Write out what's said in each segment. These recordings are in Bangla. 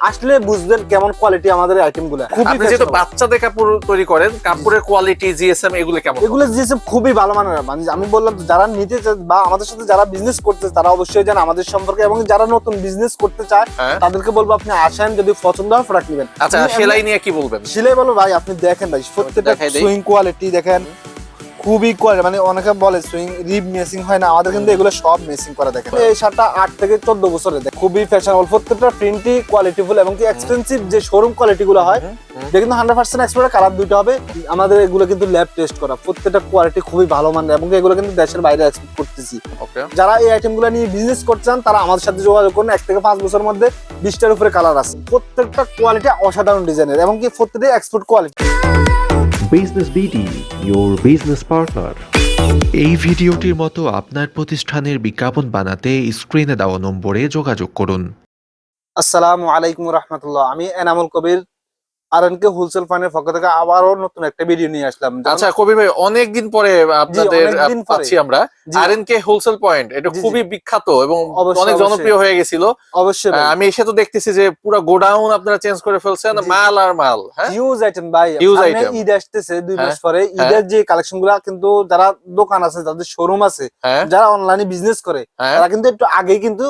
আসলে বুঝবেন কেমন কোয়ালিটি আমাদের আইটেমগুলা। খুবই আপনি যেহেতু। বাচ্চাদের কাপড় তৈরি করেন কাপড়ের কোয়ালিটি জিএসএম এগুলো কেমন? এগুলো জিএসএম খুবই ভালো মানের মানে আমি বললাম যারা নিতে চায় বা আমাদের সাথে যারা বিজনেস করতে তারা অবশ্যই জানে আমাদের সম্পর্কে এবং যারা নতুন বিজনেস করতে চায় হ্যাঁ। তাদেরকে বলব আপনি আসেন যদি পছন্দ হয় প্রোডাক্ট নেবেন। আচ্ছা সেলাই নিয়ে কি বলবেন? সেলাই বলো ভাই আপনি দেখেন ভাই প্রত্যেকটা সুইং কোয়ালিটি দেখেন। খুবই কোয়ালিটি মানে অনেকে বলে সুইং রিব মেসিং হয় না আমাদের কিন্তু এগুলো সব মেসিং করা দেখেন। এই শার্টটা আট থেকে চোদ্দ বছরের দেখ খুবই ফ্যাশনেবল প্রত্যেকটা প্রিন্টই কোয়ালিটিফুল এবং কি এক্সপেন্সিভ যে শোরুম কোয়ালিটি গুলো হয় এটা কিন্তু হান্ড্রেড পার্সেন্ট এক্সপোর্ট কালার দুটো হবে। আমাদের এগুলো কিন্তু ল্যাব টেস্ট করা প্রত্যেকটা কোয়ালিটি খুবই ভালো মানের এবং এগুলো কিন্তু দেশের বাইরে এক্সপোর্ট করতেছি। ওকে যারা এই আইটেমগুলো নিয়ে বিজনেস করতে চান তারা আমাদের সাথে যোগাযোগ করুন এক থেকে পাঁচ বছরের মধ্যে বিশটার উপরে কালার আছে। প্রত্যেকটা কোয়ালিটি অসাধারণ ডিজাইনের এবং কি প্রত্যেকটা export quality business BD your business partner এই ভিডিওটির মতো আপনার প্রতিষ্ঠানের বিজ্ঞাপন বানাতে স্ক্রিনে দেওয়া নম্বরে যোগাযোগ করুন। আসসালামু আলাইকুম রহমতুল্লাহ। আমি এনামুল কবির আর হোলসেল ফান্ডের পক্ষ থেকে আবারও নতুন একটা ভিডিও নিয়ে আসলাম। আচ্ছা কবির ভাই অনেকদিন পরে আপনাদের পাচ্ছি আমরা। আর হোলসেল পয়েন্ট এটা খুবই বিখ্যাত এবং অনেক জনপ্রিয় হয়ে গেছিল। অবশ্যই আমি এসে তো দেখতেছি যে পুরো গোডাউন আপনারা চেঞ্জ করে ফেলছেন মাল আর মাল হ্যাঁ? হিউজ আইটেম ভাই। Huge সামনে item. ঈদ আসতেছে দুই মাস হ্যাঁ, পরে ঈদের যে কালেকশনগুলা কিন্তু যারা দোকান আছে যাদের শোরুম আছে হ্যাঁ। যারা অনলাইনে বিজনেস করে হ্যাঁ। তারা কিন্তু একটু আগেই কিন্তু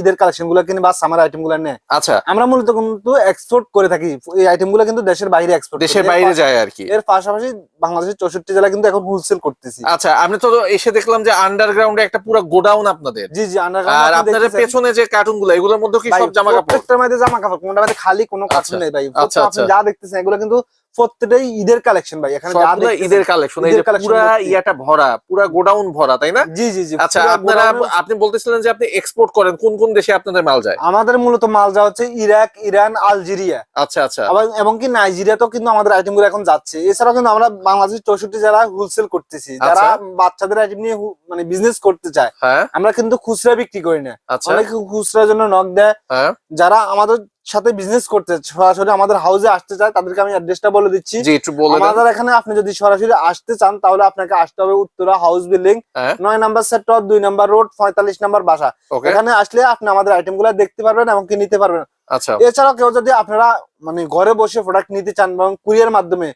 ঈদের কালেকশনগুলা কিনে বা সামার আইটেমগুলা নেয়। আচ্ছা। আমরা মূলত কিন্তু এক্সপোর্ট করে থাকি এই আইটেম গুলা কিন্তু দেশের বাইরে এক্সপোর্ট দেশের বাইরে যায় আর কি। এর পাশাপাশি বাংলাদেশের চৌষট্টি জেলা কিন্তু এখন হোলসেল করতেছি। আচ্ছা আমি তো এসে দেখলাম যে আন্ডারগ্রাউন্ডে একটা পুরো গোডাউন আপনাদের। জি জি আন্ডারগ্রাউন্ড আর আপনাদের পেছনে যে কার্টুনগুলো এগুলোর মধ্যে কি সব জামা কাপড় প্রত্যেকটার মধ্যে জামা কাপড় কোনটা মধ্যে খালি কোনো কাজ আচ্ছা, নেই ভাই। আচ্ছা, আপনি আচ্ছা। যা দেখতেছেন এগুলো কিন্তু প্রত্যেকটাই ঈদের কালেকশন ভাই এখানে ঈদের কালেকশন এই যে ইয়াটা ভরা পুরা গোডাউন ভরা তাই না? জি জি জি আচ্ছা আপনারা আপনি বলতেছিলেন যে আপনি এক্সপোর্ট করেন কোন কোন দেশে আপনাদের মাল যায়? আমাদের মূলত মাল যা হচ্ছে ইরাক ইরান আলজেরিয়া। আচ্ছা আচ্ছা। এবং কি নাইজেরিয়াতেও কিন্তু আমাদের আইটেমগুলো এখন যাচ্ছে। এছাড়াও কিন্তু আমরা বাংলাদেশের চৌষট্টি জেলা হোলসেল করতেছি। যারা আচ্ছা। বাচ্চাদের আইটেম নিয়ে মানে বিজনেস করতে চায় হ্যাঁ। আমরা কিন্তু খুচরা বিক্রি করি না। আচ্ছা। অনেকে খুচরার জন্য নক দেয়। হ্যাঁ। যারা আমাদের সাথে বিজনেস করতে সরাসরি আমাদের হাউসে আসতে চায় তাদেরকে আমি অ্যাড্রেসটা বলে দিচ্ছি। আমাদের এখানে আপনি যদি সরাসরি আসতে চান তাহলে আপনাকে আসতে হবে উত্তরা হাউস বিল্ডিং হ্যাঁ। নয় নাম্বার সেক্টর দুই নাম্বার রোড পঁয়তাল্লিশ নাম্বার বাসা। এখানে আসলে আপনি আমাদের আইটেমগুলা দেখতে পারবেন এবং কি নিতে পারবেন। আচ্ছা। এছাড়াও কেউ যদি আপনারা মানে ঘরে বসে প্রোডাক্ট নিতে চান এবং কুরিয়ার মাধ্যমে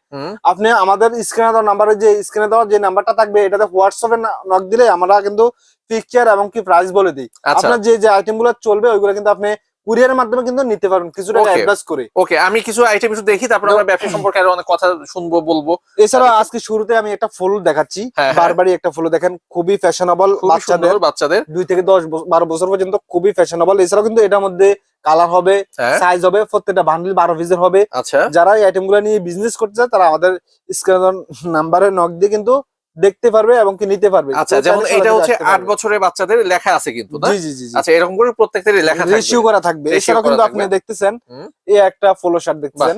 আপনি আমাদের স্ক্রিনে দেওয়া নাম্বারে যে স্ক্রিনে দেওয়া যে নাম্বারটা থাকবে এটাতে হোয়াটসঅ্যাপে নক দিলে আমরা কিন্তু পিকচার এবং কি প্রাইস বলে দিই। আচ্ছা। আপনার যে যে আইটেমগুলো চলবে ওইগুলো কিন্তু আপনি কুরিয়ারের মাধ্যমে কিন্তু নিতে পারবেন কিছু টাকা অ্যাডভান্স করে। ওকে আমি কিছু আইটেম একটু দেখি তারপর আমরা ব্যবসা সম্পর্কে আরও অনেক কথা শুনব বলব। এছাড়া আজকে শুরুতে আমি একটা ফুল দেখাচ্ছি হ্যাঁ, হ্যাঁ। বারবারই একটা ফুল দেখেন খুবই ফ্যাশনেবল বাচ্চাদের। বাচ্চাদের। দুই থেকে দশ বছর- বারো বছর পর্যন্ত খুবই ফ্যাশনেবল এছাড়াও কিন্তু এটার মধ্যে কালার হবে হ্যাঁ। সাইজ হবে প্রত্যেকটা বান্ডিল বারো পিসের হবে। আচ্ছা। যারা এই আইটেমগুলো নিয়ে বিজনেস করতে চায় তারা আমাদের স্ক্রিন নাম্বারে নক দিয়ে কিন্তু দেখতে পারবে এবং কি নিতে পারবে। আচ্ছা যেমন এটা হচ্ছে আসতে আট বছরের বাচ্চাদের লেখা আছে কিন্তু না? জি জি আচ্ছা এরকম করে প্রত্যেকটারই লেখা রেশিও থাকবে করা থাকবে। এছাড়াও কিন্তু আপনি দেখতেছেন। এই একটা ফলো শার্ট দেখতেছেন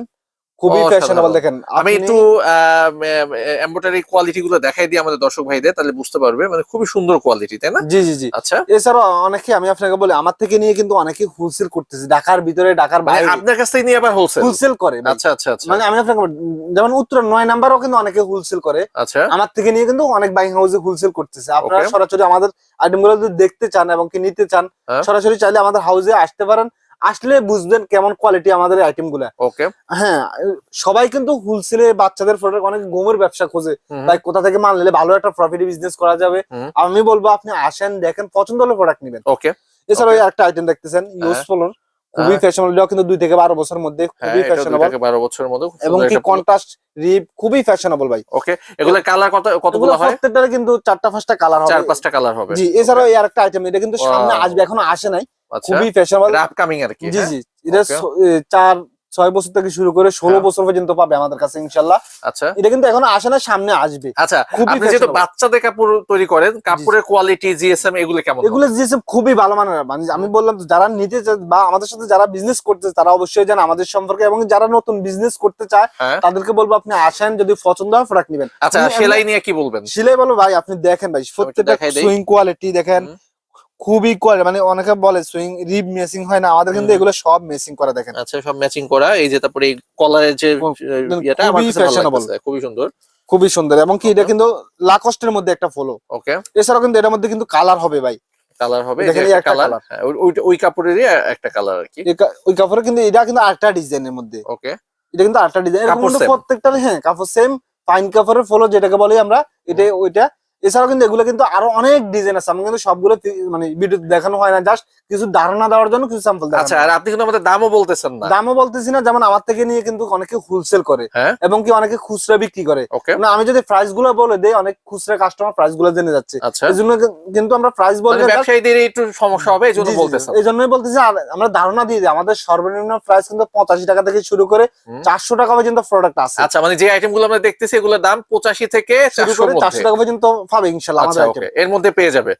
খুবই ফ্যাশনেবল দেখেন আমি একটু এম্বোটারি কোয়ালিটি গুলো দেখাই দিই আমাদের দর্শক ভাইদের তাহলে বুঝতে পারবে। মানে খুবই সুন্দর কোয়ালিটি তাই না? জি জি জি। আচ্ছা। এছাড়াও অনেকে আমি আপনাকে বলি আমার থেকে নিয়ে কিন্তু অনেকে হোলসেল করতেছে ঢাকার ভিতরে ঢাকার মানে বাইরে। আপনার কাছ থেকে নিয়ে আবার হোলসেল হোলসেল করে আচ্ছা আচ্ছা আচ্ছা। মানে আমি আপনাকে যেমন উত্তর নয় নাম্বারও কিন্তু অনেকে হোলসেল করে। আচ্ছা। আমার থেকে নিয়ে কিন্তু অনেক বাইং হাউসে হোলসেল করতেছে। আপনারা সরাসরি আমাদের আইটেমগুলো যদি দেখতে চান এবং কি নিতে চান হ্যাঁ। সরাসরি চাইলে আমাদের হাউসে আসতে পারেন। আসলে বুঝবেন কেমন কোয়ালিটি আমাদের আইটেমগুলা। ওকে হ্যাঁ সবাই কিন্তু হোলসেলে বাচ্চাদের প্রোডাক্ট অনেক গোমের ব্যবসা খোঁজে। তাই কোথা থেকে মাল নিলে ভালো একটা প্রফিট বিজনেস করা যাবে। আমি বলব আপনি আসেন দেখেন পছন্দ হলে প্রোডাক্ট নেবেন। ওকে এছাড়াও একটা আইটেম দেখতেছেন ইউজফুল খুবই হ্যাঁ। ফ্যাশনেবল এটাও কিন্তু দুই থেকে বারো বছরের মধ্যে হ্যাঁ খুবই ফ্যাশনেবল বারো বছরের মধ্যে এবং কি কন্ট্রাস্ট রিপ খুবই ফ্যাশনেবল ভাই। ওকে এগুলো কালার কত কতগুলো হয়? প্রত্যেকটারে কিন্তু চারটা পাঁচটা কালার চার পাঁচটা কালার হবে। জি এছাড়াও এই আরেকটা আইটেম এটা কিন্তু সামনে. আসবে এখনও আসে নাই। খুবই ফ্যাশনেবল আপকামিং আর কি জি হ্যাঁ? জি এটা চার ছয় বছর থেকে শুরু করে ষোলো হ্যাঁ। বছর পর্যন্ত পাবে আমাদের কাছে ইনশাল্লাহ। আচ্ছা। এটা কিন্তু এখনও আসে না সামনে আসবে। আচ্ছা খুবই যেহেতু বাচ্চাদের কাপড় তৈরি করেন কাপড়ের কোয়ালিটি জিএসএম এগুলো কেমন এগুলো জিএসএম খুবই ভালো মানের মানে আমি বললাম যারা নিতে বা আমাদের সাথে যারা বিজনেস করতে তারা অবশ্যই জানে আমাদের সম্পর্কে এবং যারা নতুন বিজনেস করতে চায় হ্যাঁ। তাদেরকে বলব আপনি আসেন যদি পছন্দ হয় প্রোডাক্ট নেবেন। আচ্ছা সেলাই নিয়ে কি বলবেন? সেলাই বলো ভাই আপনি দেখেন ভাই প্রত্যেকটা সুইং কোয়ালিটি দেখেন। খুবই কোয়ালিটি মানে অনেকে বলে সুইং রিব মেসিং হয় না আমাদের কিন্তু এগুলো সব মেসিং করা দেখেন। আচ্ছা সব ম্যাচিং করা এই যে তারপরে কলারের যে খুব- ইয়েটা আমার কাছে ভালো। লাগতেছে, খুবই সুন্দর। খুবই সুন্দর এবং কি এটা কিন্তু লাকস্টের মধ্যে একটা ফলো ওকে এছাড়াও কিন্তু এটার মধ্যে কিন্তু কালার হবে ভাই। কালার হবে কালার colour। ওই ওই কাপড়েরই একটা কালার আর কি। ওই কাপড়ে কিন্তু এটা কিন্তু আটটা ডিজাইনের মধ্যে। ওকে এটা কিন্তু আটটা ডিজাইন কিন্তু হ্যাঁ কাপড় সেম ফাইন কাপড়ের ফলো যেটাকে বলি আমরা এটা ওইটা এছাড়াও কিন্তু এগুলো কিন্তু আরও অনেক ডিজাইন আছে। আমি কিন্তু সবগুলো মানে ভিডিও দেখানো হয় না জাস্ট কিছু ধারণা দেওয়ার জন্য কিছু স্যাম্পল আচ্ছা আর আপনি কিন্তু আমাদের দামও বলতেছেন না। দামও বলতেছি না যেমন আমার থেকে নিয়ে কিন্তু অনেকে হোলসেল করে হ্যাঁ। এবং কি অনেকে খুচরা বিক্রি করে। না আমি যদি প্রাইসগুলো বলে দেই অনেক খুচরা কাস্টমার প্রাইসগুলো জেনে যাচ্ছে। আচ্ছা। এই জন্য কিন্তু আমরা প্রাইস মানে বলতে just- ব্যবসায়ীদের একটু সমস্যা হবে এই জন্য জি, জি, এই জন্যই বলতেছি আমরা ধারণা দিয়ে দিই আমাদের সর্বনিম্ন প্রাইস কিন্তু পঁচাশি টাকা থেকে শুরু করে চারশো টাকা পর্যন্ত প্রোডাক্ট আছে। আচ্ছা মানে যে আইটেমগুলো আমরা দেখতেছি এগুলোর দাম পঁচাশি থেকে শুরু চারশোর করে চারশো টাকা পর্যন্ত পাবে ইনশাল্লাহ আচ্ছা আমাদের ওকে এর মধ্যে পেয়ে যাবে।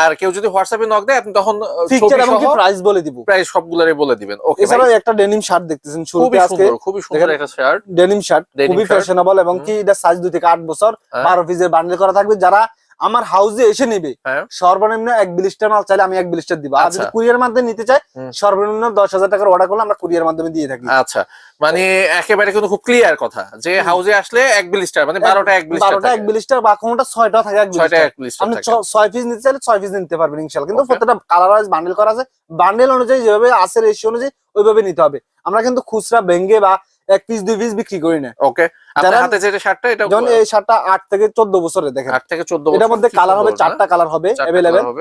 আর কেউ যদি হোয়াটসঅ্যাপে নক দেয় আপনি তখন ফিচার এবং কি প্রাইস বলে দিব। প্রায় সবগুলোরই বলে দিবেন। ওকে এছাড়াও একটা ডেনিম শার্ট দেখতেছেন শুরুতে আজকে। সুন্দর খুবই সুন্দর একটা শার্ট ডেনিম শার্ট খুবই ফ্যাশনেবল এবং কি এটা সাইজ দুই থেকে আট বছর হ্যাঁ। বারো পিসের বান্ডেল করা থাকবে। যারা আমার হাউসে এসে নিবে। হ্যাঁ। সর্বনিম্ন এক বিলিস্টার মাল চাইলে আমি এক বিলিস্টার দিব। আর যদি আচ্ছা। কুরিয়ার মাধ্যমে নিতে চাই সর্বনিম্ন দশ হাজার টাকার অর্ডার করলে আমরা কুরিয়ার মাধ্যমে দিয়ে থাকি। আচ্ছা। মানে একেবারে কিন্তু খুব ক্লিয়ার কথা যে হাউসে আসলে এক বিলিস্টার মানে বারোটা এক বিলিস্টার বারোটা এক বিলিস্টার বা কোনোটা ছয়টা থাকে এক বিলিস্টার আপনি ছয় পিস নিতে চাইলে ছয় পিস নিতে পারবেন ইনশাল্লাহ কিন্তু প্রত্যেকটা কালার ওয়াইজ বান্ডেল করা আছে। বান্ডেল অনুযায়ী যেভাবে আছে রেশিও অনুযায়ী ওইভাবে নিতে হবে। আমরা কিন্তু খুচরা ভেঙ্গে বা এক পিস দুই পিস বিক্রি করি না। ওকে আপনার যারা- হাতে যেটা শার্টটা এটা যেমন এই শার্টটা আট থেকে চোদ্দ বছরের দেখেন। আট থেকে চোদ্দ এটার মধ্যে কালার হবে চারটা কালার হবে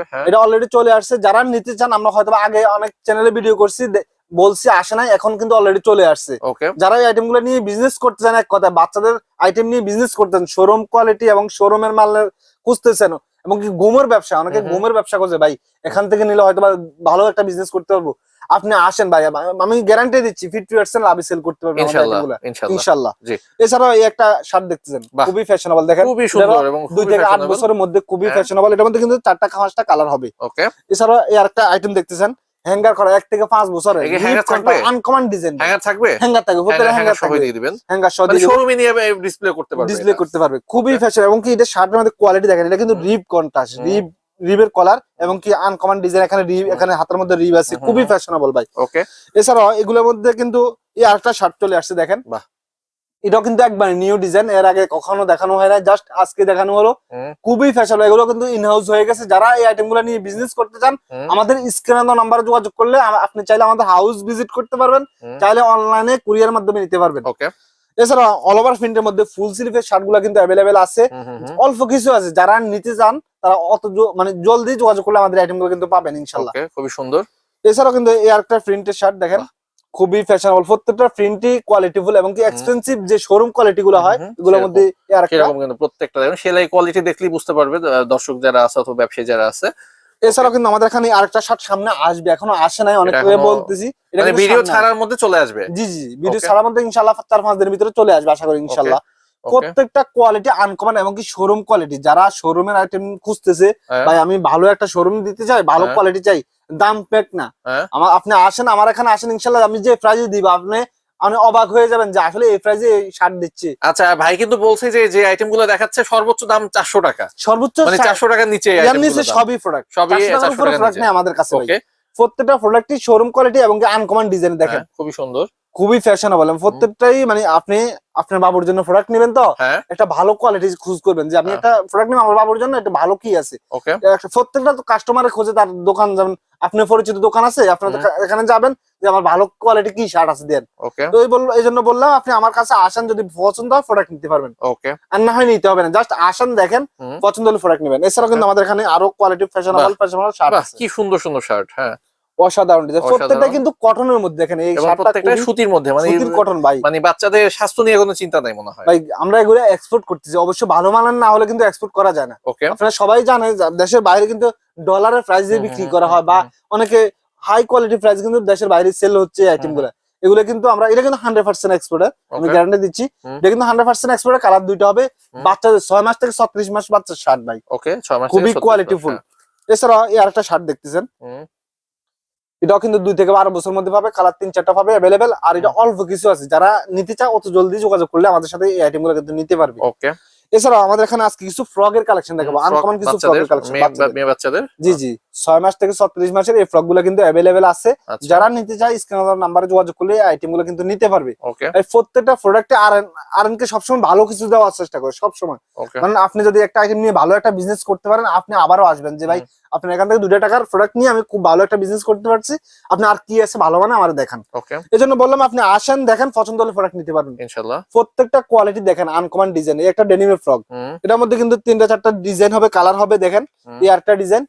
হ্যাঁ। এটা অলরেডি চলে আসছে। যারা নিতে চান আমরা হয়তো আগে অনেক চ্যানেলে ভিডিও করছি বলছি আসে নাই এখন কিন্তু অলরেডি চলে আসছে। যারা এই আইটেমগুলো নিয়ে বিজনেস করতে চান এক কথা বাচ্চাদের আইটেম নিয়ে বিজনেস করতেন শোরুম কোয়ালিটি এবং শোরুমের মালের খুঁজতেছেন এবং কি ঘুমের ব্যবসা অনেকে। ঘুমের ব্যবসা করছে ভাই এখান থেকে নিলে হয়তো ভালো একটা বিজনেস করতে পারব। আপনি আসেন ভাই আমি গ্যারান্টি দিচ্ছি ফিফটি পার্সেন্ট লাভে সেল করতে পারব আমাদের ইনশাল্লাহ। এছাড়াও এই একটা শার্ট দেখতেছেন খুবই ফ্যাশনেবল দেখেন। খুবই সুন্দর এবং দুই থেকে আট বছরের মধ্যে খুবই। ফ্যাশনেবল এটার মধ্যে কিন্তু চারটা পাঁচটা কালার হবে। ওকে। এছাড়াও এই আরেকটা আইটেম দেখতেছেন হ্যাঙ্গার করা এক থেকে পাঁচ থাকবে? আনকমন ডিজাইন হ্যাঙ্গার থাকবে? হ্যাঙ্গার থাকবে প্রত্যেকটা হ্যাঙ্গার সবাই দিয়ে দিবেন। হ্যাঙ্গার সহ মানে শোরুমে নিয়ে ডিসপ্লে করতে পারবে ডিসপ্লে করতে পারবে খুবই. ফ্যাশন এবং কি এটা শার্টের মধ্যে কোয়ালিটি দেখেন এটা কিন্তু রিব কন্ট্রাস্ট হুম। রিব রিবের কলার এবং কি আনকমন ডিজাইন এখানে রিব এখানে হাতের মধ্যে রিব আছে খুবই। ফ্যাশনেবল ভাই। ওকে এছাড়াও এগুলোর মধ্যে কিন্তু এই আরেকটা শার্ট চলে আসছে দেখেন। বাহ। এটাও কিন্তু একবার নিউ ডিজাইন এর আগে কখনো দেখানো হয় না জাস্ট আজকে দেখানো হলো। খুবই ফ্যাশন এগুলো কিন্তু ইনহাউস হয়ে গেছে। যারা এই আইটেমগুলো নিয়ে বিজনেস করতে চান আমাদের স্ক্রিনে নাম্বারে যোগাযোগ করলে আপনি চাইলে আমাদের হাউস ভিজিট করতে পারবেন। চাইলে অনলাইনে কুরিয়ার মাধ্যমে নিতে পারবেন। ওকে এছাড়া অল ওভার প্রিন্টের মধ্যে ফুল স্লিভের শার্টগুলো কিন্তু অ্যাভেলেবেল আছে। অল্প কিছু আছে যারা নিতে চান তারা অত মানে জলদি যোগাযোগ করলে আমাদের আইটেমগুলো কিন্তু পাবেন ইনশাল্লাহ। খুবই সুন্দর। এছাড়াও কিন্তু এই আরেকটা প্রিন্টের শার্ট দেখেন খুবই ফ্যাশনেবল প্রত্যেকটা প্রিন্টই কোয়ালিটিফুল এবং কি এক্সপেন্সিভ যে শোরুম কোয়ালিটি গুলো হয় এগুলোর মধ্যে সেরকম। কিন্তু প্রত্যেকটা দেখুন সেলাই কোয়ালিটি দেখলেই বুঝতে পারবে দর্শক যারা আছে অথবা ব্যবসায়ী যারা আছে এছাড়াও কিন্তু আমাদের এখানে আরেকটা শার্ট সামনে আসবে এখনও আসে নাই অনেক বলতেছি এটা মানে ভিডিও ছাড়ার মধ্যে চলে আসবে। জি জি ভিডিও ছাড়ার মধ্যে ইনশাল্লাহ চার পাঁচ দিনের ভিতরে চলে আসবে আশা করি ইনশাল্লাহ প্রত্যেকটা কোয়ালিটি আনকমন এবং কি শোরুম কোয়ালিটি যারা শোরুমের আইটেম খুঁজতেছে হ্যাঁ। ভাই আমি ভালো একটা শোরুম দিতে চাই ভালো হ্যাঁ। কোয়ালিটি চাই দাম পেক না হ্যাঁ। আমার আপনি আসেন আমার এখানে আসেন ইনশাল্লাহ আমি যে প্রাইজে দিব আপনি আপনি অবাক হয়ে যাবেন যে আসলে এই প্রাইজে শার্ট দিচ্ছে। আচ্ছা ভাই কিন্তু বলছে যে যে আইটেমগুলো দেখাচ্ছে সর্বোচ্চ দাম চারশো টাকা। সর্বোচ্চ মানে চারশো টাকার নিচে নিচে সবই প্রোডাক্ট সবই সবই 400 টাকার প্রোডাক্ট নেই আমাদের কাছে প্রত্যেকটা প্রোডাক্টই শোরুম কোয়ালিটি এবং আনকমন ডিজাইন দেখেন। হ্যাঁ, খুবই সুন্দর। খুবই ফ্যাশনেবল প্রত্যেকটাই মানে আপনি আপনার বাবুর জন্য প্রোডাক্ট নেবেন তো হ্যাঁ। একটা ভালো কোয়ালিটি খুঁজ করবেন যে আপনি হ্যাঁ। একটা প্রোডাক্ট নেবেন আমার বাবুর জন্য একটা ভালো কি আছে? প্রত্যেকটা কাস্টমারের খোঁজে তার দোকান যেমন আপনার পরিচিত দোকান আছে আপনার এখানে যাবেন যে আমার ভালো কোয়ালিটি কি শার্ট আছে দেন। তো এই বলল এই জন্য বললাম আপনি আমার কাছে আসেন যদি পছন্দ হয় প্রোডাক্ট নিতে পারবেন। ওকে আর না হয় নিতে হবে না জাস্ট আসেন দেখেন পছন্দ হলে প্রোডাক্ট নেবেন। এছাড়াও কিন্তু আমাদের এখানে আরও কোয়ালিটি ফ্যাশনেবল ফ্যাশনেবল শার্ট আছে। কি সুন্দর সুন্দর শার্ট হ্যাঁ। অসাধারণ ডিজাইন প্রত্যেকটা কিন্তু কটনের মধ্যে দেখেন এই প্রত্যেকটা সুতির মধ্যে মানে সুতির কটন ভাই। মানে বাচ্চাদের স্বাস্থ্য নিয়ে কোনো চিন্তা নাই মনে হয়। ভাই আমরা এগুলো এক্সপোর্ট করতেছি অবশ্য ভালো মানের না হলে কিন্তু এক্সপোর্ট করা যায় না। ওকে আপনারা সবাই জানেন দেশের বাইরে কিন্তু ডলারের প্রাইস দিয়ে বিক্রি করা হয় বা অনেকে হাই কোয়ালিটি প্রাইস কিন্তু দেশের বাইরে সেল হচ্ছে আইটেমগুলো। এগুলো কিন্তু আমরা এটা কিন্তু হান্ড্রেড পার্সেন্ট এক্সপোর্টার আমি গ্যারান্টি দিচ্ছি। এটা কিন্তু হান্ড্রেড পার্সেন্ট এক্সপোর্টার কালার দুইটা হবে। বাচ্চাদের ছয় মাস থেকে ছত্রিশ মাস বাচ্চার শার্ট ভাই। ওকে ছয় মাস খুবই থেকে 36 কোয়ালিটি ফুল এছাড়া এই আরেকটা শার্ট দেখতেছেন। এটাও কিন্তু দুই থেকে বারো বছর মধ্যে পাবে কালার তিন চারটা পাবে অ্যাভেলেবেল আর এটা অল্প কিছু আছে। যারা নিতে চায় অত জলদি যোগাযোগ করলে আমাদের সাথে এই আইটেমগুলো কিন্তু নিতে পারবে। ওকে এছাড়াও আমাদের এখানে আজকে কিছু ফ্রগের কালেকশন দেখাবো। আনকমন কিছু ফ্রগের কালেকশন মেয়ে মেয়ে বাচ্চাদের? জি জি। ছয় মাস থেকে ছত্রিশ মাসের এই ফ্রকগুলো কিন্তু অ্যাভেলেবেল আছে। আচ্ছা। যারা নিতে চায় স্ক্রিন নাম্বারে যোগাযোগ করলে আইটেমগুলো কিন্তু নিতে পারবে। প্রত্যেকটা প্রোডাক্টে আর কে সবসময় ভালো কিছু দেওয়ার চেষ্টা করে সবসময়। কারণ আপনি যদি একটা আইটেম নিয়ে ভালো একটা বিজনেস করতে পারেন আপনি আবারও আসবেন যে ভাই আপনি এখান থেকে দুটো টাকার প্রোডাক্ট নিয়ে আমি খুব ভালো একটা বিজনেস করতে পারছি। আপনি আর কি আছে ভালো মানে আমার দেখান। এই জন্য বললাম আপনি আসেন দেখেন পছন্দ হলে প্রোডাক্ট নিতে পারবেন। ইনশাল্লাহ প্রত্যেকটা কোয়ালিটি দেখেন আনকমন ডিজাইন এই একটা ডেনিমের ফ্রক এটার মধ্যে কিন্তু তিনটা চারটা ডিজাইন হবে কালার হবে দেখেন। এই আরেকটা ডিজাইন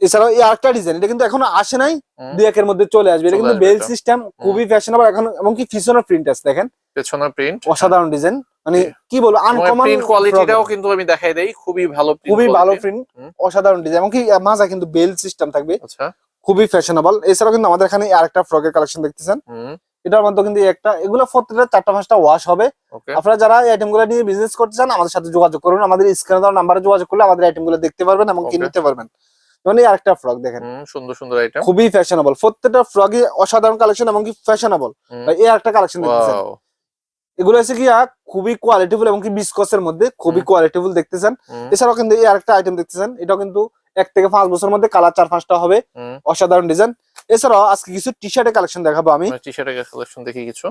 এছাড়াও এই আরেকটা ডিজাইন এটা কিন্তু এখনও আসে নাই দুই একের মধ্যে চলে আসবে। এটা কিন্তু বেল সিস্টেম খুবই ফ্যাশনেবল এখন এমনকি ফিশনের প্রিন্ট আছে দেখেন। পেছনের প্রিন্ট অসাধারণ ডিজাইন মানে কি বলব আনকমন কোয়ালিটিটাও কিন্তু আমি দেখাই দেই খুবই ভালো খুবই ভালো প্রিন্ট অসাধারণ ডিজাইন এমনকি মাজা কিন্তু বেল সিস্টেম থাকবে। আচ্ছা। খুবই ফ্যাশনেবল এছাড়াও কিন্তু আমাদের এখানে আরেকটা ফ্রকের কালেকশন দেখতেছেন। এটার মধ্যে কিন্তু একটা এগুলো প্রত্যেকটা চারটা পাঁচটা ওয়াশ হবে। আপনারা যারা আইটেমগুলো নিয়ে বিজনেস করতে চান আমাদের সাথে যোগাযোগ করুন। আমাদের স্ক্রিনে দেওয়া নাম্বারে যোগাযোগ করলে আমাদের আইটেমগুলো দেখতে পারবেন এবং Okay. নিতে পারবেন। এই আরেকটা ফ্রক দেখেন। সুন্দর সুন্দর আইটেম খুবই ফ্যাশনেবল প্রত্যেকটা ফ্রকই অসাধারণ কালেকশন এবং কি ফ্যাশনেবল এই একটা কালেকশন দেখতেছেন। এগুলো হচ্ছে কি খুবই কোয়ালিটিফুল এবং কি বিস্কসের মধ্যে খুবই। কোয়ালিটিফুল দেখতেছেন। এছাড়াও কিন্তু এই আরেকটা আইটেম দেখতেছেন এটাও কিন্তু এক থেকে পাঁচ বছরের মধ্যে কালার চার পাঁচটা হবে। অসাধারণ ডিজাইন এছাড়াও আজকে কিছু টি শার্টের কালেকশন দেখাবো আমি। টি শার্টের কালেকশন দেখি কিছু।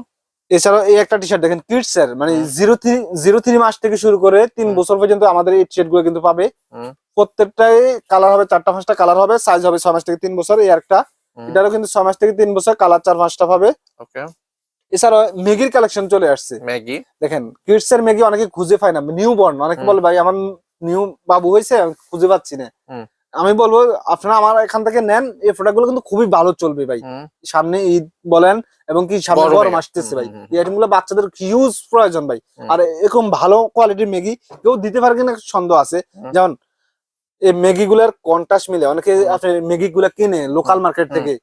এছাড়াও এই একটা টি শার্ট দেখেন কিডস এর মানে জিরো থ্রি জিরো থ্রি মাস থেকে শুরু করে তিন বছর পর্যন্ত আমাদের এই টি শার্টগুলো কিন্তু পাবে। প্রত্যেকটাই কালার হবে চারটা পাঁচটা কালার হবে সাইজ হবে ছয় মাস থেকে তিন বছর এই একটা। এটারও কিন্তু ছয় মাস থেকে তিন বছর কালার চার পাঁচটা পাবে। এছাড়াও মেগির কালেকশন চলে আসছে। ম্যাগি দেখেন কিডস এর মেগি অনেকে খুঁজে পায় না নিউ বর্ন অনেকে। বলে ভাই আমার নিউ বাবু হয়েছে খুঁজে পাচ্ছি না। আমি বলব আপনারা আমার এখান থেকে নেন এই প্রোডাক্টগুলো কিন্তু খুবই ভালো চলবে ভাই। সামনে ঈদ বলেন এবং কি সামনে গরম। আসতেছে ভাই। এই আইটেমগুলো বাচ্চাদের হিউজ প্রয়োজন ভাই। আর এরকম ভালো কোয়ালিটির ম্যাগি কেউ দিতে পারে কিনা সন্দেহ আছে। যেমন এই ম্যাগি গুলার কন্টাস মিলে অনেকে। আপনি ম্যাগি গুলা কিনে লোকাল মার্কেট থেকে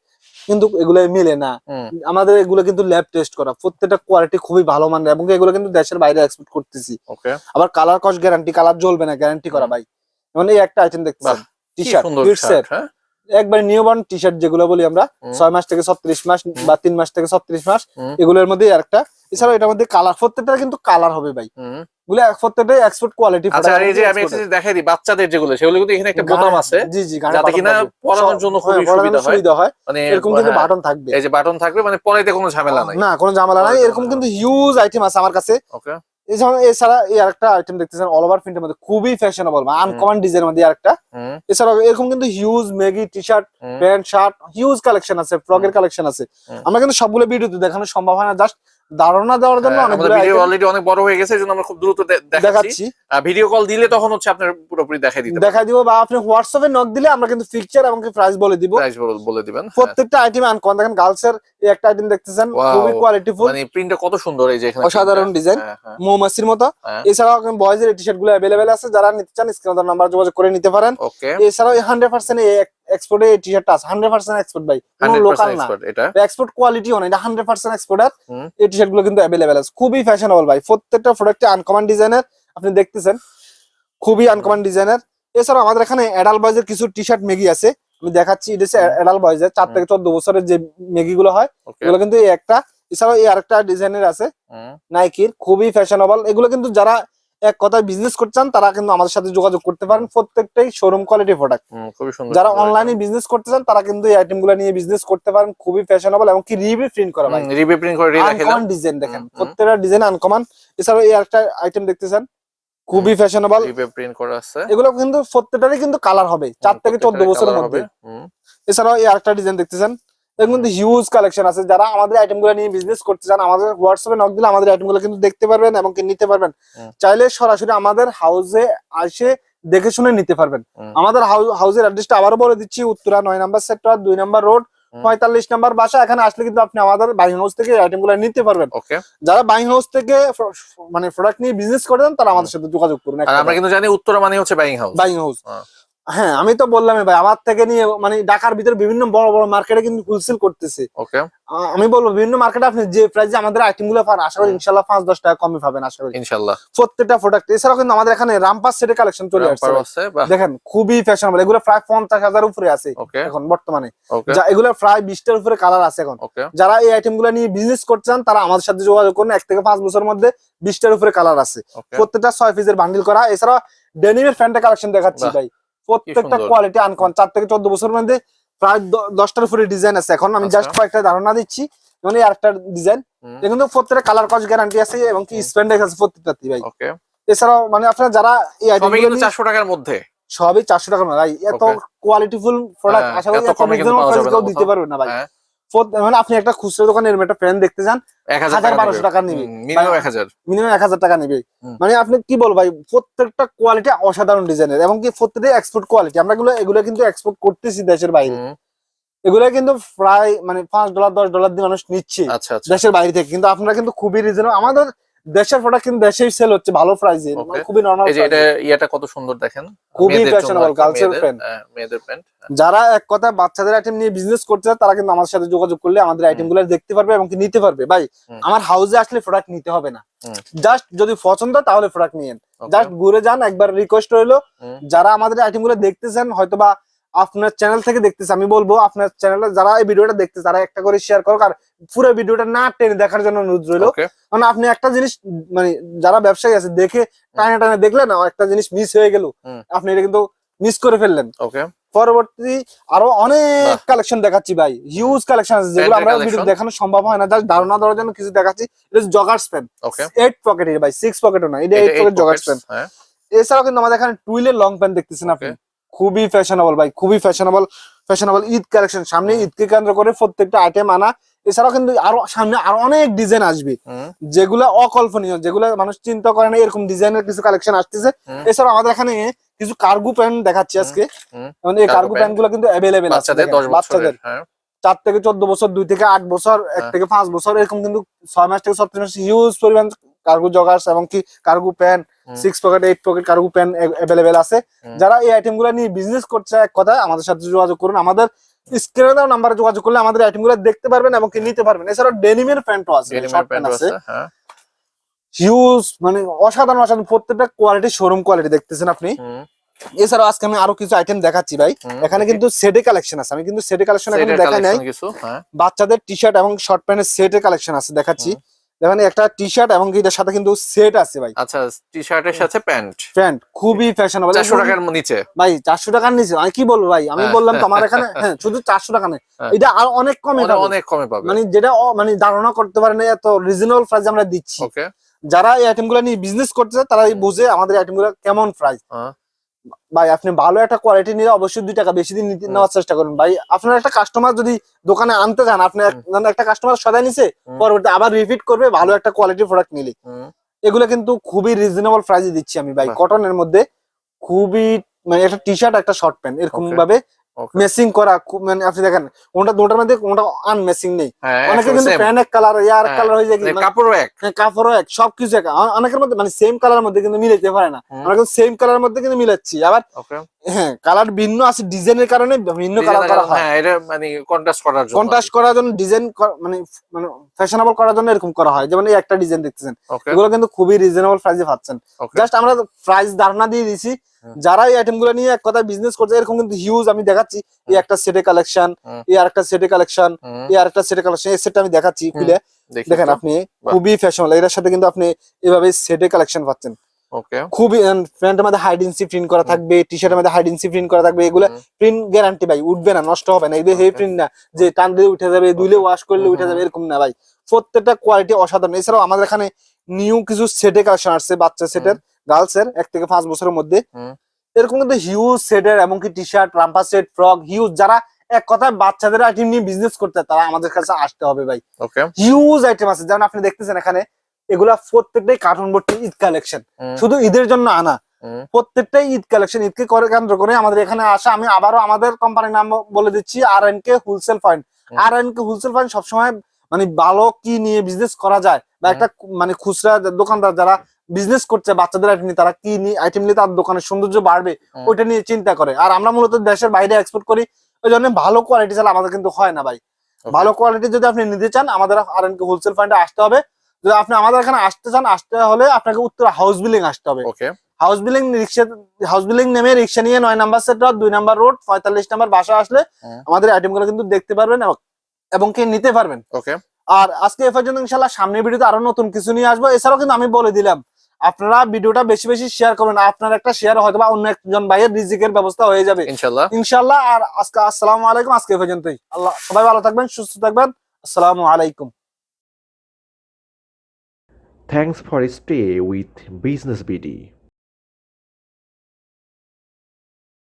কিন্তু এগুলো মিলে না। আমাদের এগুলো কিন্তু ল্যাব টেস্ট করা। প্রত্যেকটা কোয়ালিটি খুবই ভালো মানের এবং এগুলো কিন্তু দেশের বাইরে এক্সপোর্ট করতেছি। আবার কালার কস্ট গ্যারান্টি কালার জ্বলবে না গ্যারান্টি করা ভাই। মানে এই একটা আইটেম দেখছেন টি শার্ট হ্যাঁ? একবার নিউবর্ন টি শার্ট যেগুলো বলি আমরা ছয় মাস থেকে ছত্রিশ মাস বা তিন মাস থেকে ছত্রিশ মাস এগুলোর মধ্যে এছাড়াও এটার মধ্যে কালার প্রত্যেকটা কিন্তু কালার হবে ভাই। প্রত্যেকটাই এক্সপোর্ট কোয়ালিটি আচ্ছা এই যে আমি একটা দেখাই দিই বাচ্চাদের যেগুলো সেগুলো কিন্তু এখানে একটা বোতাম আছে জি জি যাতে কিনা থাকবে। পরানোর জন্য হ্যাঁ, সুবিধা হয়। মানে এরকম কিন্তু হ্যাঁ, বাটন থাকবে। এই যে বাটন থাকবে মানে পরাইতে কোনো ঝামেলা নাই। না কোনো ঝামেলা নাই। এরকম কিন্তু হিউজ আইটেম আছে আমার কাছে। ওকে এছাড়া এই আরেকটা আইটেম দেখতেছেন অল ওভার প্রিন্টের মধ্যে খুবই ফ্যাশনেবল আনকমন ডিজাইনের মধ্যে আরেকটা। এছাড়া এরকম কিন্তু huge Maggi T shirt pant shirt huge collection আছে ফ্রকের কালেকশন আছে। আমরা কিন্তু সবগুলো ভিডিওতে দেখানো সম্ভব হয় না জাস্ট ধারণা দেওয়ার জন্য হ্যাঁ, আমাদের ভিডিও অলরেডি অনেক বড় হয়ে গেছে এজন্য আমরা খুব দ্রুত দেখাচ্ছি। ভিডিও কল দিলে তখন হচ্ছে আপনার পুরোপুরি দেখাই দিতে দিব বা আপনি হোয়াটসঅ্যাপে নক দিলে আমরা কিন্তু পিকচার এবং প্রাইস বলে দিব। প্রাইস বলে দিবেন হ্যাঁ। প্রত্যেকটা আইটেম আনকমন দেখেন গার্লস এর এই একটা আইটেম দেখতেছেন. খুবই কোয়ালিটিফুল মানে প্রিন্টটা কত সুন্দর এই যে এখানে। অসাধারণ ডিজাইন হ্যাঁ, মৌমাছির মতো। এছাড়াও বয়েজ এর টি শার্টগুলো অ্যাভেলেবেল আছে যারা নিতে চান স্ক্রিনে নাম্বার যোগাযোগ করে নিতে পারেন। ওকে এছাড়াও হান্ড্রেড পার্সেন্ট এক্সপোর্টে এই টি শার্টটা আছে। হান্ড্রেড পার্সেন্ট এক্সপোর্ট ভাই কোনো লোকাল না। এটা? এক্সপোর্ট কোয়ালিটিও না এটা হান্ড্রেড পার্সেন্ট এই টি শার্টগুলো কিন্তু অ্যাভেলেবেল আছে। খুবই ফ্যাশনেবল ভাই প্রত্যেকটা প্রোডাক্টে আনকমন ডিজাইনের আপনি দেখতেছেন? খুবই আনকমন ডিজাইনের এছাড়াও আমাদের এখানে অ্যাডাল্ট বয়েজের কিছু টি শার্ট মেগি আছে। আমি দেখাচ্ছি এটা হচ্ছে অ্যাডাল্ট বয়েজের চার থেকে চোদ্দ বছরের যে মেগি গুলো হয় এগুলো কিন্তু একটা এছাড়াও এই আরেকটা ডিজাইনের আছে নাইকির খুবই ফ্যাশনেবল এগুলো কিন্তু যারা এক কথায় বিজনেস করতে চান তারা কিন্তু আমাদের সাথে যোগাযোগ করতে পারেন। প্রত্যেকটাই শোরুম কোয়ালিটি প্রোডাক্ট খুবই সুন্দর যারা অনলাইনে বিজনেস করতে চান তারা কিন্তু এই আইটেমগুলো নিয়ে বিজনেস করতে পারেন। খুবই ফ্যাশনেবল এবং কি রিভি প্রিন্ট করা ভাই। রিবে প্রিন্ট করে আনকমন ডিজাইন দেখেন। প্রত্যেকটা ডিজাইন আনকমন এছাড়াও এই আরেকটা আইটেম দেখতেছেন খুবই ফ্যাশনেবল রিবে প্রিন্ট করা আছে। এগুলো কিন্তু প্রত্যেকটারই কিন্তু কালার হবে চার থেকে চোদ্দ প্রত্যেকটার বছরের মধ্যে। এছাড়াও এই আরেকটা ডিজাইন দেখতেছেন হিউজ কালেকশন আছে। যারা আমাদের নিয়ে বিজনেস করতে চান আমাদের হোয়াটসঅ্যাপে নক দিলে আমাদের কিন্তু দেখতে পারবেন এবং নিতে পারবেন। চাইলে সরাসরি আমাদের হাউসে আসে দেখে শুনে নিতে পারবেন। আমাদের হাউসের অ্যাড্রেসটা আবারও বলে দিচ্ছি উত্তরা নয় নাম্বার সেক্টর দুই নাম্বার রোড পঁয়তাল্লিশ নাম্বার বাসা। এখানে আসলে কিন্তু আপনি আমাদের বাইং হাউস থেকে আইটেমগুলো নিতে পারবেন। যারা বাইং হাউস থেকে মানে প্রোডাক্ট নিয়ে বিজনেস করেন তারা আমাদের সাথে যোগাযোগ করুন। আমরা কিন্তু জানি উত্তরা মানে হচ্ছে বাইং হাউস বাইং হাউস হ্যাঁ। আমি তো বললামই ভাই আমার থেকে নিয়ে মানে ঢাকার ভিতরে বিভিন্ন বড় বড় মার্কেটে কিন্তু হোলসেল করতেছে। ওকে আমি বলব বিভিন্ন মার্কেটে আপনি যে প্রাইসে আমাদের আইটেমগুলো পান আশা করি ইনশাল্লাহ পাঁচ দশ টাকা কমে পাবেন আশা করি। ইনশাআল্লাহ। প্রত্যেকটা প্রোডাক্ট এছাড়াও কিন্তু আমাদের এখানে রামপাস সেটের কালেকশন চলে আসছে। দেখেন খুবই ফ্যাশনেবল এগুলো প্রায় পঞ্চাশ হাজার উপরে আছে এখন বর্তমানে। যা এগুলো প্রায় বিশটার উপরে কালার আছে এখন। যারা এই আইটেমগুলো নিয়ে বিজনেস করতে চান তারা আমাদের সাথে যোগাযোগ করুন এক থেকে পাঁচ বছরের মধ্যে বিশটার উপরে কালার আছে। প্রত্যেকটা ছয় পিসের বান্ডিল করা। এছাড়া ডেনিমের প্যান্টের কালেকশন দেখাচ্ছি ভাই। প্রত্যেকটা কোয়ালিটি আনকমন চার থেকে চোদ্দ বছর মধ্যে প্রায় দশটার উপরে ডিজাইন আছে। এখন আমি জাস্ট আচ্ছা। কয়েকটা ধারণা দিচ্ছি। মানে আরেকটা ডিজাইন। কিন্তু প্রত্যেকটা কালার কস গ্যারান্টি আছে এবং কি হুম। স্পেন্ডেক্স আছে প্রত্যেকটাতে ভাই। এছাড়াও মানে আপনারা যারা এই আইটেমগুলো কিন্তু চারশো টাকার মধ্যে। সবই চারশো টাকা না ভাই এত. কোয়ালিটিফুল প্রোডাক্ট হ্যাঁ, আশা করি এত কমে দিতে পারবে না ভাই। হ্যাঁ। মানে আপনি একটা খুচরো দোকানে এরকম একটা ফ্যান দেখতে যান হাজার হাজার বারোশো টাকা নিবে। মিনিমাম এক হাজার। মিনিমাম এক হাজার টাকা নিবে। মানে আপনি কি বলব ভাই প্রত্যেকটা কোয়ালিটি অসাধারণ ডিজাইনের এবং কি প্রত্যেকটা এক্সপোর্ট কোয়ালিটি আমরা এগুলো কিন্তু এক্সপোর্ট করতেছি দেশের বাইরে। এগুলো কিন্তু প্রায় মানে পাঁচ ডলার দশ ডলার দিয়ে মানুষ নিচ্ছে আচ্ছা আচ্ছা। দেশের বাইরে থেকে। কিন্তু আপনারা কিন্তু খুবই রিজনেবল আমাদের দেশের প্রোডাক্ট কিন্তু দেশেই সেল হচ্ছে ভালো প্রাইসে. খুবই নর্মাল এই যে এটা ইয়েটা কত সুন্দর দেখেন? খুবই মেয়েদের জন্য fashionable, আর কি, girls এর মেয়েদের, pant। হ্যাঁ, প্যান্ট যারা এক কথা বাচ্চাদের আইটেম নিয়ে বিজনেস করতে চায় তারা কিন্তু আমাদের সাথে যোগাযোগ করলে আমাদের আইটেমগুলো দেখতে পারবে এবং নিতে পারবে। ভাই আমার হাউসে আসলে প্রোডাক্ট নিতে হবে না। জাস্ট যদি পছন্দ হয় তাহলে প্রোডাক্ট নিয়েন জাস্ট ঘুরে যান একবার রিকোয়েস্ট রইল। যারা আমাদের আইটেমগুলো দেখতেছেন হয়তো বা আপনার চ্যানেল থেকে দেখতেছে আমি বলব আপনার চ্যানেলে যারা এই ভিডিওটা দেখতেছে তারা একটা করে শেয়ার করো আর পুরো ভিডিওটা না টেনে দেখার জন্য অনুরোধ রইল। মানে আপনি একটা জিনিস মানে যারা ব্যবসায়ী আছে দেখে টানে টানে দেখলেন একটা জিনিস মিস হয়ে গেল। আপনি এটা কিন্তু মিস করে ফেললেন। ওকে পরবর্তী আরও অনেক কালেকশন দেখাচ্ছি ভাই। হিউজ কালেকশন আছে যেগুলো আমরা ভিডিও দেখানো সম্ভব হয় না। জাস্ট ধারণা দেওয়ার জন্য কিছু দেখাচ্ছি। এটা জগার্স ওকে এইট পকেট ভাই সিক্স পকেটও না। এটা এইট পকেট জগার্স হ্যাঁ। এছাড়াও কিন্তু আমাদের এখানে টুইলের লং প্যান্ট দেখতেছেন আপনি. খুবই ফ্যাশনেবল ভাই খুবই ফ্যাশনেবল ফ্যাশনেবল ঈদ কালেকশন সামনে ঈদকে কেন্দ্র করে প্রত্যেকটা আইটেম আনা। এছাড়াও কিন্তু আরও সামনে আরও অনেক ডিজাইন আসবে। যেগুলো অকল্পনীয় যেগুলো মানুষ চিন্তা করে না এরকম ডিজাইনের কিছু কালেকশন আসতেছে। হুম। এছাড়াও আমাদের এখানে কিছু কার্গো প্যান্ট দেখাচ্ছি আজকে। মানে এই কার্গো প্যান্টগুলো কিন্তু অ্যাভেলেবেল আছে বাচ্চাদের হ্যাঁ। চার থেকে চোদ্দ বছর দুই থেকে আট বছর এক হ্যাঁ। থেকে পাঁচ বছর এরকম কিন্তু ছয় মাস থেকে ছত্রিশ মাস হিউজ পরিমাণ কার্গো জগার্স এবং কি cargo pant six pocket eight pocket cargo pant available আছে। যারা এই আইটেমগুলো নিয়ে বিজনেস করছে এক কথায় আমাদের সাথে যোগাযোগ করুন। আমাদের স্ক্রিনে দেওয়া নাম্বারে যোগাযোগ করলে আমাদের আইটেমগুলো দেখতে পারবেন এবং কি নিতে পারবেন। এছাড়াও ডেনিমের প্যান্টও আছে শর্ট প্যান্ট আছে। আছে হ্যাঁ। হিউজ মানে অসাধারণ অসাধারণ। প্রত্যেকটা কোয়ালিটি শোরুম কোয়ালিটি দেখতেছেন আপনি। এছাড়াও আজকে আমি আরও কিছু আইটেম দেখাচ্ছি ভাই। এখানে কিন্তু সেটে কালেকশন আছে। আমি কিন্তু সেটে কালেকশন এখন সেটের দেখা নাই। হ্যাঁ। বাচ্চাদের টি শার্ট এবং শর্ট প্যান্টের সেটের কালেকশন আছে দেখাচ্ছি। দেখেন একটা টি শার্ট এবং এটার সাথে কিন্তু সেট আছে ভাই। আচ্ছা টি শার্টের সাথে প্যান্ট। প্যান্ট খুবই ফ্যাশনেবল চারশো টাকার নিচে। ভাই চারশো টাকার নিচে? আমি কি বলব ভাই? আমি হ্যাঁ। বললাম তোমার এখানে হ্যাঁ শুধু চারশো টাকা নেই। হ্যাঁ। এটা আর অনেক কমে অনেক- অনেক কমে পাবে। মানে যেটা মানে ধারণা করতে পারে না এত রিজনেবল প্রাইস আমরা দিচ্ছি। ওকে যারা এই আইটেমগুলো নিয়ে বিজনেস করতে চায় তারা বুঝে আমাদের আইটেমগুলো কেমন প্রাইস হ্যাঁ। ভাই আপনি ভালো একটা কোয়ালিটি নিলে অবশ্যই দুই টাকা বেশি দিন নেওয়ার চেষ্টা করুন। ভাই আপনার একটা কাস্টমার যদি দোকানে আনতে চান আপনি একটা কাস্টমার সদাই নিছে। পরবর্তী আবার রিপিট করবে ভালো একটা কোয়ালিটির প্রোডাক্ট নিলে। এগুলো কিন্তু খুবই রিজনেবল প্রাইসে দিচ্ছি আমি ভাই। কটনের মধ্যে খুবই মানে একটা টি শার্ট একটা শর্ট প্যান্ট এরকম ভাবে. মেসিং করা খুব মানে আপনি দেখেন ওটা দুটার মধ্যে কোনটা আনমেসিং নেই। হ্যাঁ অনেকে কিন্তু। প্যান্ট এক কালার ইয়ার হ্যাঁ, কালার হয়ে যায় কি মানে কাপড়ও এক। হ্যাঁ, কাপড়ও এক সবকিছু এক। অনেকের মধ্যে মানে সেম কালার মধ্যে কিন্তু মিলাইতে পারে না। আমরা কিন্তু সেম কালার মধ্যে কিন্তু মিলাচ্ছি। আবার হ্যাঁ কালার ভিন্ন আছে ডিজাইনের কারণে ভিন্ন কালার করা হয়। হ্যাঁ এটা মানে কন্ট্রাস্ট করার জন্য। কন্ট্রাস্ট করার জন্য ডিজাইন মানে মানে ফ্যাশনেবল করার জন্য এরকম করা হয়। যেমন এই একটা ডিজাইন দেখতেছেন। এগুলো কিন্তু খুবই রিজনেবল প্রাইসে পাচ্ছেন। জাস্ট আমরা প্রাইস ধারণা দিয়ে দিছি। যারা এই আইটেমগুলো নিয়ে এক কথা বিজনেস করছে এরকম কিন্তু হিউজ আমি দেখাচ্ছি। এই একটা সেটে কালেকশন হুম। এই আরেকটা সেটে কালেকশন এই আরেকটা সেটে কালেকশন এই সেটটা আমি দেখাচ্ছি খুলে। দেখেন আপনি। খুবই ফ্যাশনেবল এটার সাথে কিন্তু আপনি এভাবে সেটে কালেকশন পাচ্ছেন। খুবই প্যান্টের মধ্যে হাইডেন্সি প্রিন্ট করা থাকবে টি শার্টের মধ্যে হাইডেন্সি প্রিন্ট করা থাকবে এগুলো প্রিন্ট গ্যারান্টি ভাই উঠবে না নষ্ট হবে না। এগুলো হেভি. প্রিন্ট না যে টান দিয়ে উঠে যাবে দুইলে ওয়াশ করলে উঠে যাবে এরকম না ভাই। প্রত্যেকটা কোয়ালিটি অসাধারণ। এছাড়াও আমাদের এখানে নিউ কিছু সেটে কালেকশন আসছে বাচ্চা সেটের গার্লস এর এক থেকে পাঁচ বছরের মধ্যে। এরকম কিন্তু হিউজ সেটের এমনকি T shirt romper set frock huge যারা এক কথায় বাচ্চাদের আইটেম নিয়ে বিজনেস করতে তারা আমাদের কাছে আসতে হবে ভাই। ওকে হিউজ আইটেম আছে। যেমন আপনি দেখতেছেন এখানে এগুলা প্রত্যেকটাই কার্টুন ভর্তি ঈদ কালেকশন শুধু ঈদের জন্য আনা। প্রত্যেকটাই ঈদ কালেকশন ঈদকে করে কেন্দ্র করে আমাদের এখানে আসা। আমি আবারও আমাদের কোম্পানির নাম বলে দিচ্ছি R N K wholesale point R N K wholesale point সবসময় মানে ভালো কি নিয়ে বিজনেস করা যায় বা একটা মানে খুচরা দোকানদার যারা বিজনেস করছে বাচ্চাদের আইটেম নিয়ে তারা কি নিয়ে আইটেম নিয়ে তার দোকানের সৌন্দর্য বাড়বে ওইটা নিয়ে চিন্তা করে। আর আমরা মূলত দেশের বাইরে এক্সপোর্ট করি ওই জন্য ভালো কোয়ালিটি ছাড়া আমাদের কিন্তু হয় না ভাই। ভালো কোয়ালিটি যদি আপনি নিতে চান আমাদের আর এন কে হোলসেল পয়েন্টে আসতে হবে। যদি আপনি আমাদের এখানে আসতে চান আসতে হলে আপনাকে উত্তর হাউস বিল্ডিং আসতে হবে। Okay house building rickshaw house building নেমে রিক্সা নিয়ে নয় নাম্বার সেক্টর দুই নাম্বার রোড পঁয়তাল্লিশ নাম্বার বাসা আসলে আমাদের আইটেমগুলো কিন্তু দেখতে পারবেন এবং- এবং কি নিতে পারবেন। ওকে আর আজকে এ পর্যন্ত ইনশাল্লাহ সামনের ভিডিওতে আরও নতুন কিছু নিয়ে আসব। এছাড়াও কিন্তু আমি বলে দিলাম আপনারা ভিডিওটা বেশি বেশি শেয়ার করবেন আপনার একটা শেয়ার হয়তো বা অন্য একজন ভাইয়ের রিজিকের ব্যবস্থা হয়ে যাবে। ইনশাল্লাহ ইনশাল্লাহ আর আজকে আসসালামু আলাইকুম আজকে পর্যন্তই। আল্লাহ সবাই ভালো থাকবেন সুস্থ থাকবেন আসসালামু আলাইকুম। Thanks for stay with Business BD.